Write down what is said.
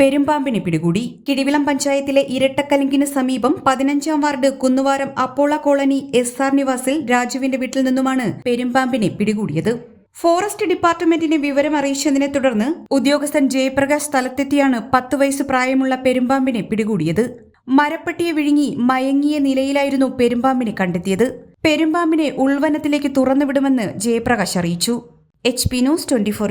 പെരുമ്പാമ്പിനെ പിടികൂടി. കിടിവിളം പഞ്ചായത്തിലെ ഇരട്ടക്കലിങ്കിന് സമീപം പതിനഞ്ചാം ward Kunnuvaram Appola colony S R നിവാസിൽ രാജുവിന്റെ വീട്ടിൽ നിന്നുമാണ് പെരുമ്പാമ്പിനെ പിടികൂടിയത്. ഫോറസ്റ്റ് ഡിപ്പാർട്ട്മെന്റിനെ വിവരം അറിയിച്ചതിനെ തുടർന്ന് ഉദ്യോഗസ്ഥൻ ജയപ്രകാശ് സ്ഥലത്തെത്തിയാണ് പത്ത് വയസ്സ് പ്രായമുള്ള പെരുമ്പാമ്പിനെ പിടികൂടിയത്. മരപ്പെട്ടിയെ വിഴുങ്ങി മയങ്ങിയ നിലയിലായിരുന്നു പെരുമ്പാമ്പിനെ കണ്ടെത്തിയത്. പെരുമ്പാമ്പിനെ ഉൾവനത്തിലേക്ക് തുറന്നുവിടുമെന്ന് ജയപ്രകാശ് അറിയിച്ചു. H P news twenty four